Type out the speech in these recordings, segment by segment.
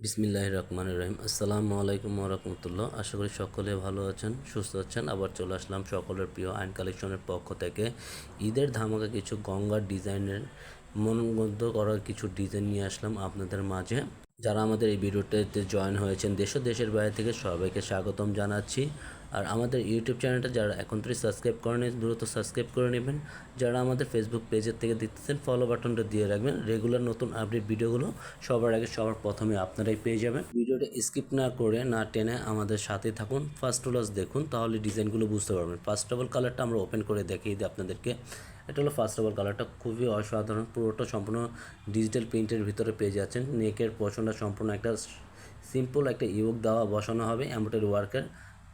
বিসমিল্লাহ রহমান রহিম। আসসালামু আলাইকুম রহমতুল্লাহ। আশা করি সকলে ভালো আছেন, সুস্থ আছেন। আবার চলে আসলাম সকলের প্রিয় আইন কালেকশনের পক্ষ থেকে। ঈদের ধামাকা কিছু গঙ্গার ডিজাইনের মনোমুগ্ধ করার কিছু ডিজাইন নিয়ে আসলাম আপনাদের মাঝে। যারা আমাদের এই ভিডিওটাতে জয়েন হয়েছেন, দেশ দেশের বাইরে থেকে সবাইকে স্বাগতম জানাচ্ছি। আর আমাদের ইউটিউব চ্যানেলটা যারা এখন থেকে সাবস্ক্রাইব করেন দ্রুত সাবস্ক্রাইব করে নেবেন। যারা আমাদের ফেসবুক পেজের থেকে দেখতেছেন ফলো বাটনটা দিয়ে রাখবেন। রেগুলার নতুন আপডেট ভিডিওগুলো সবার আগে, সবার প্রথমে আপনারাই পেয়ে যাবেন। ভিডিওটা স্কিপ না করে, না টেনে আমাদের সাথে থাকুন। ফার্স্ট ক্লাস দেখুন, তাহলে ডিজাইনগুলো বুঝতে পারবেন। ফার্স্ট অফ অল কালারটা আমরা ওপেন করে দেখিয়ে দিই আপনাদেরকে। এটা হলো ফার্স্ট অফ অল কালারটা খুবই অসাধারণ। পুরোটা সম্পূর্ণ ডিজিটাল প্রিন্টের ভিতরে পেয়ে যাচ্ছেন। নেকের পছনটা সম্পূর্ণ একটা সিম্পল একটা ইউক দেওয়া বসানো হবে। এমব্রয়ডারি ওয়ার্কের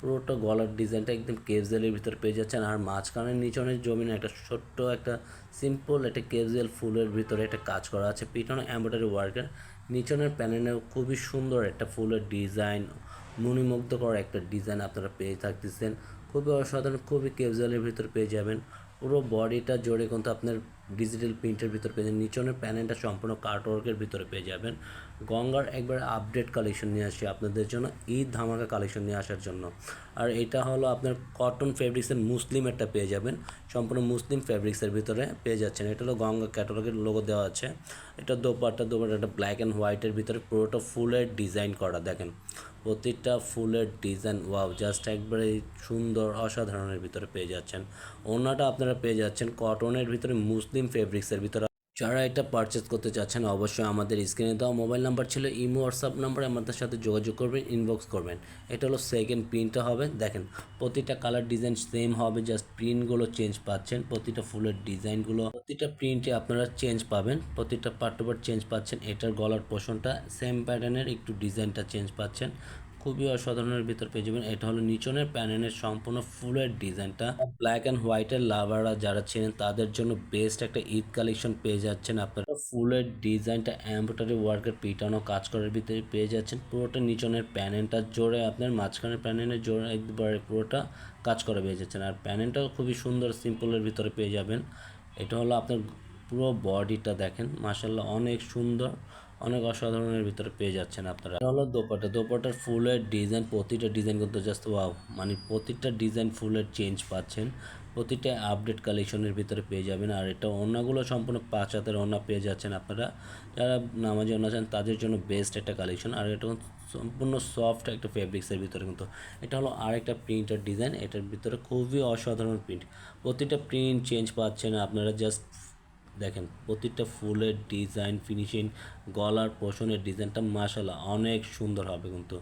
পুরোটা গলার ডিজাইনটা একদম কেজুয়ালের ভিতর পেয়ে যাচ্ছেন। আর মাঝখানের নিচনের জমিনে একটা ছোট্ট একটা সিম্পল একটা কেজুয়াল ফুলের ভিতরে একটা কাজ করা আছে। পিছনে এমব্রয়ডারি ওয়ার্কের নিচনের প্যানেলেও খুবই সুন্দর একটা ফুলের ডিজাইন মণিমুগ্ধ করা একটা ডিজাইন আপনারা পেয়ে থাকতেছেন। খুবই অসাধারণ, খুবই কেজুয়ালের ভিতর পেয়ে যাবেন। পুরো বডিটা জোরে কিন্তু আপনার ডিজিটাল প্রিন্টের ভিতর পেয়ে যাবেন। নিচনের প্যানেলটা সম্পূর্ণ কার্টওয়ার্কের ভিতরে পেয়ে যাবেন। গঙ্গার একবার আপডেট কালেকশন নিয়ে আসি আপনাদের জন্য, ঈদ ধামাকা কালেকশন নিয়ে আসার জন্য। আর এটা হলো আপনার কটন ফেব্রিক্সের মুসলিম একটা পেয়ে যাবেন। সম্পূর্ণ মুসলিম ফেব্রিক্সের ভিতরে পেয়ে যাচ্ছেন। এটা হলো গঙ্গা ক্যাটালগের লোগো দেওয়া আছে। এটা দোপাট্টা দোপাট্টা ব্ল্যাক অ্যান্ড হোয়াইটের ভিতরে পুরোটা ফুলের ডিজাইন করা। দেখেন, প্রতিটা ফুলের ডিজাইন ওয়াও জাস্ট একবারে সুন্দর, অসাধারণের ভিতরে পেয়ে যাচ্ছেন। ওনাটা আপনারা পেয়ে যাচ্ছেন কটনের ভিতরে মুসলিম ফেব্রিক্সের ভিতরে যারা এটা পারচেস করতে চাচ্ছেন, অবশ্যই আমাদের স্ক্রিনে দেওয়া মোবাইল নাম্বার ছিল ইমো হোয়াটসঅ্যাপ নাম্বারে আমাদের সাথে যোগাযোগ করবেন ইনবক্স করবেন। এটা হলো সেকেন্ড প্রিন্টটা হবে, দেখেন, প্রতিটা কালার ডিজাইন সেম হবে জাস্ট প্রিন্টগুলো চেঞ্জ পাচ্ছেন, প্রতিটা ফুলের ডিজাইনগুলো প্রতিটা প্রিন্টে আপনারা চেঞ্জ পাবেন, প্রতিটা পার্ট টু পার্ট চেঞ্জ পাচ্ছেন, এটার গলার পোষণটা সেম প্যাটার্নের একটু ডিজাইনটা চেঞ্জ পাচ্ছেন। খুবই অসাধারণের ভিতর পেয়ে যাবেন। এটা হলো নিচনের প্যানেলের সম্পূর্ণ ফুলের ডিজাইনটা। ব্ল্যাক অ্যান্ড হোয়াইটের লাভাররা যারা ছিলেন, তাদের জন্য বেস্ট একটা ঈদ কালেকশন পেয়ে যাচ্ছেন। আপনারা ফুলের ডিজাইনটা এমব্রয়ডারি ওয়ার্কের পিটানো কাজ করার ভিতরে পেয়ে যাচ্ছেন। পুরোটা নিচনের প্যানেলটা জোরে আপনার মাঝখানের প্যানেলের জোরে একবারে পুরোটা কাজ করে পেয়ে যাচ্ছেন। আর প্যানেলটাও খুবই সুন্দর সিম্পলের ভিতরে পেয়ে যাবেন। এটা হলো আপনার পুরো বডিটা দেখেন। মাসাল্লাহ অনেক সুন্দর। অনেক অসাধারণের ভিতরে পেয়ে যাচ্ছেন আপনারা। হলো দোপাটা দোপাটার ফুলের ডিজাইন, প্রতিটা ডিজাইন কিন্তু জাস্ট ওয়াও মানে প্রতিটা ডিজাইন ফুলের চেঞ্জ পাচ্ছেন। প্রতিটা আপডেট কালেকশনের ভিতরে পেয়ে যাবেন। আর এটা অন্যগুলো সম্পূর্ণ পাঁচ হাতের অন্য পেয়ে যাচ্ছেন আপনারা। যারা নামাজে অন্য আছেন তাদের জন্য বেস্ট একটা কালেকশন আর এটা সম্পূর্ণ সফট একটা ফেব্রিক্সের ভিতরে কিন্তু। এটা হলো আরেকটা প্রিন্টের ডিজাইন এটার ভিতরে খুবই অসাধারণ প্রিন্ট প্রতিটা প্রিন্ট চেঞ্জ পাচ্ছেন আপনারা। জাস্ট দেখেন, প্রতিটা ফুলের ডিজাইন ফিনিশিং গলার পোষণের ডিজাইনটা মাশাল্লাহ অনেক সুন্দর হবে কিন্তু।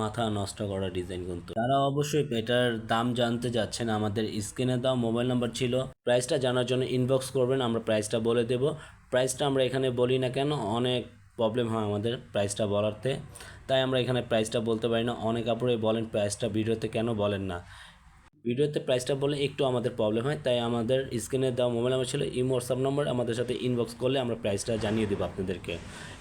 মাথা নষ্ট করা ডিজাইন কিন্তু। তারা অবশ্যই এটার দাম জানতে যাচ্ছেন, আমাদের স্ক্রিনে দেওয়া মোবাইল নাম্বার ছিল প্রাইসটা জানার জন্য ইনবক্স করবেন, আমরা প্রাইসটা বলে দেব। প্রাইসটা আমরা এখানে বলি না কেন, অনেক প্রবলেম হয় আমাদের প্রাইসটা বলাতে। তাই আমরা এখানে প্রাইসটা বলতে পারি না। অনেক আপুরে বলেন প্রাইসটা ভিডিওতে কেন বলেন না। ভিডিওতে প্রাইসটা বলে একটু আমাদের প্রবলেম হয়, তাই আমাদের স্ক্রিনে দেওয়া মোবাইল নাম্বার ছিল, ইমো হোয়াটসঅ্যাপ নম্বর আমাদের সাথে ইনবক্স করলে আমরা প্রাইসটা জানিয়ে দেবো আপনাদেরকে।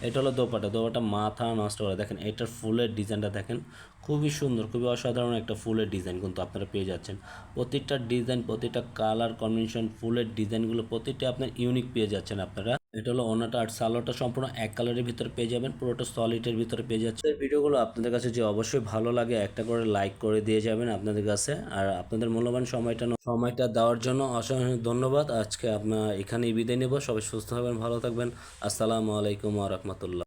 এটা হলো দোপাটা দোপাটা মাথা নষ্ট করে। দেখেন, এটার ফুলের ডিজাইনটা দেখেন, খুবই সুন্দর, খুবই অসাধারণ একটা ফুলের ডিজাইন কিন্তু আপনারা পেয়ে যাচ্ছেন। প্রতিটা ডিজাইন প্রতিটা কালার কম্বিনেশন ফুলের ডিজাইনগুলো প্রতিটা আপনার ইউনিক পেয়ে যাচ্ছেন আপনারা। এটা হলো ওনাটা আর সালোয়ারটা সম্পূর্ণ এক কালারের ভিতরে পেয়ে যাবেন, পুরোটা সলিডের ভিতরে পেয়ে যাচ্ছে। ভিডিওগুলো আপনাদের কাছে যে অবশ্যই ভালো লাগে, একটা করে লাইক করে দিয়ে যাবেন আপনাদের কাছে। আর আপনাদের মূল্যবান সময়টা সময়টা দেওয়ার জন্য অসংখ্য ধন্যবাদ। আজকে আপনার এখানেই বিদায় নেব। সবাই সুস্থ হবেন ভালো থাকবেন। আসসালামু আলাইকুম রহমতুল্লাহ।